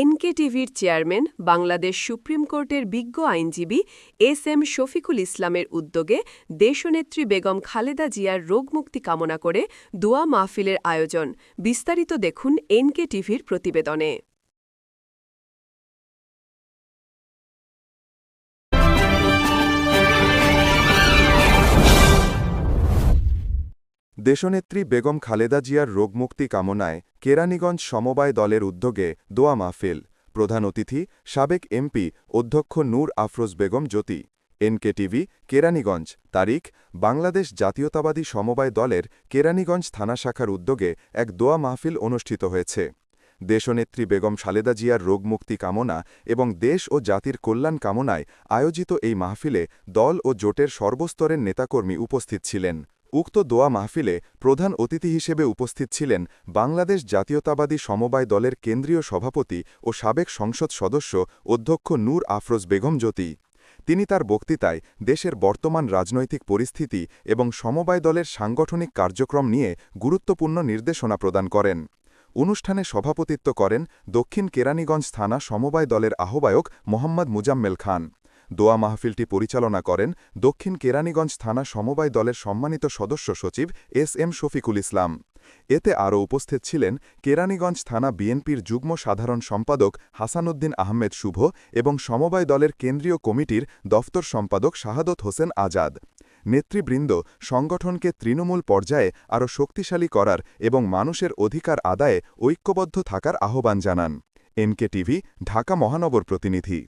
NK টিভির chairman, Bangladesh supreme কোর্টের বিজ্ঞ আইনজীবী এস এম শফিকুল ইসলামের উদ্যোগে দেশনেত্রী বেগম খালেদা জিয়ার রোগমুক্তি কামনা করে দোয়া মাহফিলের আয়োজন। বিস্তারিত দেখুন এনকে টিভির প্রতিবেদনে। দেশনেত্রী বেগম খালেদা জিয়ার রোগমুক্তি কামনায় কেরানীগঞ্জ সমবায় দলের উদ্যোগে দোয়া মাহফিল। প্রধান অতিথি, সাবেক এমপি, অধ্যক্ষ নূর আফরোজ বেগম জ্যোতি। NK TV Keraniganj. তারিখ, বাংলাদেশ জাতীয়তাবাদী সমবায় দলের কেরানীগঞ্জ থানা শাখার উদ্যোগে এক দোয়া মাহফিল অনুষ্ঠিত হয়েছে। দেশনেত্রী বেগম খালেদা জিয়ার রোগমুক্তি কামনা এবং দেশ ও জাতির কল্যাণ কামনায় আয়োজিত এই মাহফিলে দল ও জোটের সর্বস্তরের নেতাকর্মী উপস্থিত ছিলেন। উক্ত দোয়া মাহফিলে প্রধান অতিথি হিসেবে উপস্থিত ছিলেন বাংলাদেশ জাতীয়তাবাদী সমবায় দলের কেন্দ্রীয় সভাপতি ও সাবেক সংসদ সদস্য অধ্যক্ষ নূর আফরোজ বেগম জ্যোতি। তিনি তার বক্তৃতায় দেশের বর্তমান রাজনৈতিক পরিস্থিতি এবং সমবায় দলের সাংগঠনিক কার্যক্রম নিয়ে গুরুত্বপূর্ণ নির্দেশনা প্রদান করেন। অনুষ্ঠানে সভাপতিত্ব করেন দক্ষিণ কেরানীগঞ্জ থানা সমবায় দলের আহ্বায়ক মোহাম্মদ মুজাম্মেল খান। দোয়া মাহফিলটি পরিচালনা করেন দক্ষিণ কেরানীগঞ্জ থানা সমবায় দলের সম্মানিত সদস্য সচিব এস এম শফিকুল ইসলাম। এতে আরও উপস্থিত ছিলেন কেরানীগঞ্জ থানা বিএনপির যুগ্ম সাধারণ সম্পাদক হাসানুদ্দিন আহমেদ শুভ এবং সমবায় দলের কেন্দ্রীয় কমিটির দফতর সম্পাদক শাহাদত হোসেন আজাদ। নেতৃবৃন্দ সংগঠনকে তৃণমূল পর্যায়ে আরও শক্তিশালী করার এবং মানুষের অধিকার আদায়ে ঐক্যবদ্ধ থাকার আহ্বান জানান। এনকে টিভি ঢাকা মহানগর প্রতিনিধি।